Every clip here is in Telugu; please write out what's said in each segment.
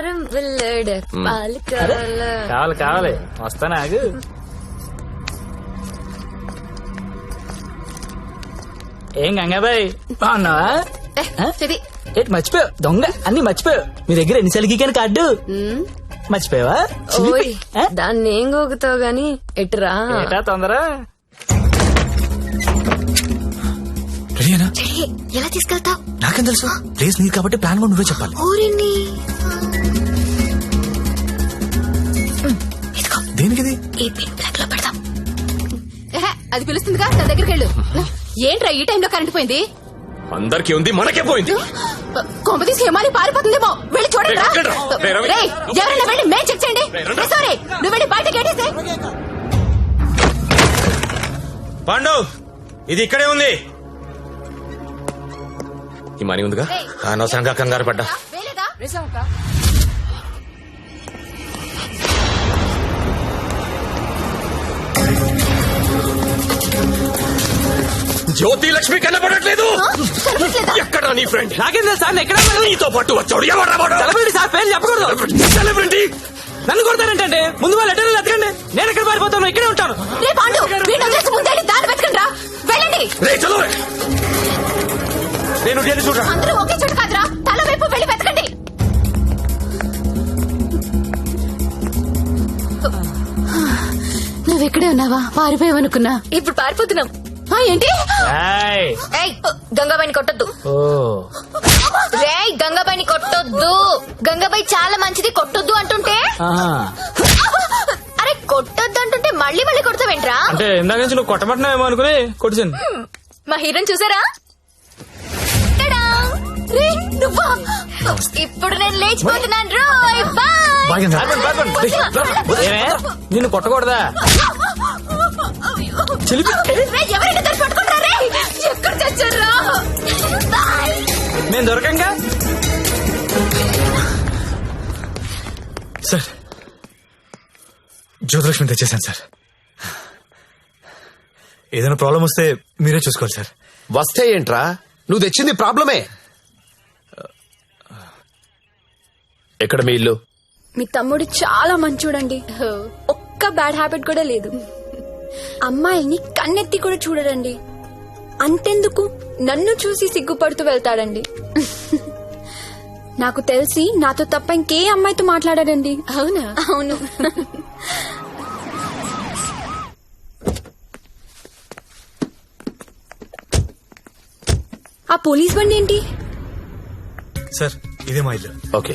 పోలవరం వెళ్ళాడు పాలు కావాలా? కావాలి కావాలి వస్తానా ఆగు ఏం గంగాబాయ్ బాగున్నావా చెది ఏంటి మర్చిపోయావు దొంగ అన్ని మర్చిపోయావు మీ దగ్గర ఎన్నిసార్లు గీకాను కార్డు మర్చిపోయావా ఓయ్ దాన్ని ఏం గోగుతావు గాని ఎటురా ఏటా తొందర రెడీనా ఎలా తీసుకెళ్తావు నాకేం తెలుసు ప్లేస్ నీది కాబట్టి ప్లాన్ కూడా నువ్వే చెప్పాలి ఊరిని ఈ పిన్ బ్లాక్లో పెడదాం. ఏహే, అది పిలుస్తుందిగా నా దగ్గరికి వెళ్ళు. ఏంట్రా ఈ టైంలో కరెంట్ పోయింది? అందరికీ ఉంది మనకే పోయింది. కొంప తీసి హేమాలి పారిపోతుందేమో. వెళ్ళి చూడండి ఎవరైనా వెళ్ళి మేం చెక్ చేయండి. సారీ నువ్వు వెళ్ళి బయట గేటేసే పాండు ఇది ఇక్కడే ఉంది. ఈ మనీ ఉందిగా? అనవసరంగా కంగారు పడ్డా. జ్యోతి లక్ష్మి కనిపించలేదా ఎక్కడ నీ ఫ్రెండ్ నాకేం సార్ ఎక్కడ నీతో పాటు వచ్చాడు? సెలబ్రిటీ సార్ పేరు చెప్పకూడదు. సెలబ్రిటీ నన్ను కొడతారంటే ముందు వాళ్ళ లెటర్లు ఎత్తకండి నేను ఎక్కడ పారిపోతాను? ఇక్కడే ఉంటాను. రే పాండు ఇక్కడే ఉన్నావా పారిపోయావనుకున్నా ఇప్పుడు పారిపోతున్నాం. ఆ, ఏంటి? ఏయ్. ఏయ్ గంగాబాయిని కొట్టొద్దు. ఓ. రేయ్ గంగాబాయిని కొట్టొద్దు. గంగాబాయి చాలా మంచిది కొట్టొద్దు అంటుంటే? ఆహా. అరే కొట్టొద్దు అంటుంటే మళ్ళీ మళ్ళీ కొడతావేంట్రా? అంటే ఇందాక నుంచి నువ్వు కొట్టమంటున్నావేమో అనుకుని కొట్టించాను. మా హీరోని చూసారా? టడా! రేయ్, నువ్వా? ఇప్పుడు నేను లేచిపోతున్నాను. రోయ్ బాయ్. ఏమే? నిన్ను కొట్టకూడదా? చిలిపి రేయ్, ఎవరైనా దాన్ని పట్టుకుంటారా? రేయ్? ఎక్కడ చచ్చారా బాయ్. నేను దొరకంగా? సార్ జ్యోతిలక్ష్మి తెచ్చేసాను సార్. ఏదైనా ప్రాబ్లం వస్తే మీరే చూసుకోవాలి సార్. వస్తే ఏంట్రా? నువ్వు తెచ్చింది ప్రాబ్లమే. ఎక్కడ మీ ఇల్లు? మీ తమ్ముడు చాలా మంచోడండి. ఒక్క బ్యాడ్ హ్యాబిట్ కూడా లేదు. అమ్మాయిల్ని కన్నెత్తి కూడా చూడడండి అంతెందుకు? నన్ను చూసి సిగ్గుపడుతూ వెళ్తాడండి. నాకు తెలిసి నాతో తప్ప ఇంకే అమ్మాయితో మాట్లాడాడండి. అవునా? అవును. ఆ పోలీస్ బండి ఏంటి? సార్ ఇదే మా ఇల్లు. ఓకే.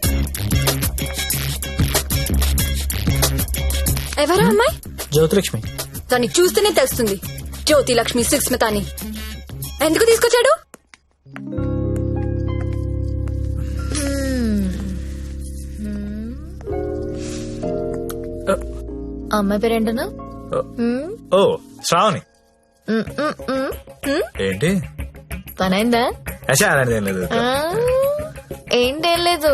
ఎవరా అమ్మాయి? జ్యోతిలక్ష్మి. దాన్ని చూస్తేనే తెలుస్తుంది. జ్యోతి లక్ష్మి సుస్మిత అని ఎందుకు తీసుకొచ్చాడు? ఆ అమ్మాయి పేరేంటను ఓ. శ్రావణి. ఏంటి? పనైందా? అలాంటిది లేదు. ఏంటేం లేదు.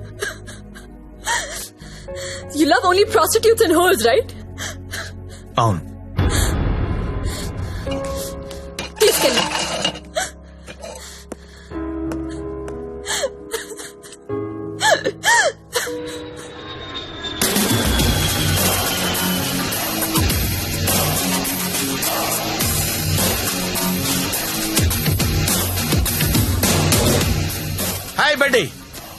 You love only prostitutes and holes right అవును. తీసుకెళ్ళి హాయ్ బడ్డీ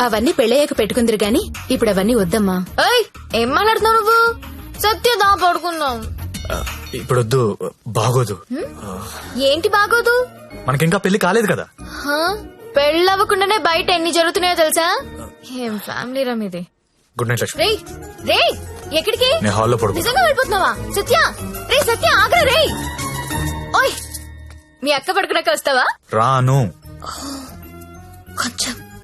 అవన్నీ పెళ్ళయ్యాక పెట్టుకుందరు గాని ఇప్పుడు అవన్నీ వద్దమ్మా. ఏయ్ ఏం మాట్లాడుతున్నావు నువ్వు? సత్యదా పడుకుందాం. ఇప్పుడు వద్దు బాగోదు. ఏంటి బాగోదు? మనకింకా పెళ్ళి కాలేదు కదా? హా? పెళ్ళవ్వకుండానే బయట ఎన్ని జరుగుతున్నాయో తెలుసా? ఏం ఫ్యామిలీ రమ్ ఇది గుడ్ నైట్ లక్ష్మి. రేయ్ రేయ్ ఎక్కడికి? నేను హాల్లో పడుకో నిజంగా వెళ్ళిపోతున్నావా? సత్య రే సత్య ఆగ్రా రేయ్. ఓయ్ మీ అక్క పడుకున్నాక వస్తావా? రాను. కొంచెం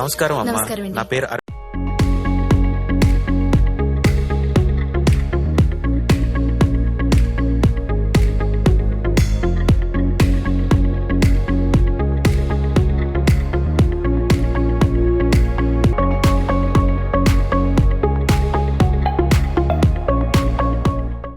నమస్కారం అమ్మా. నా పేరు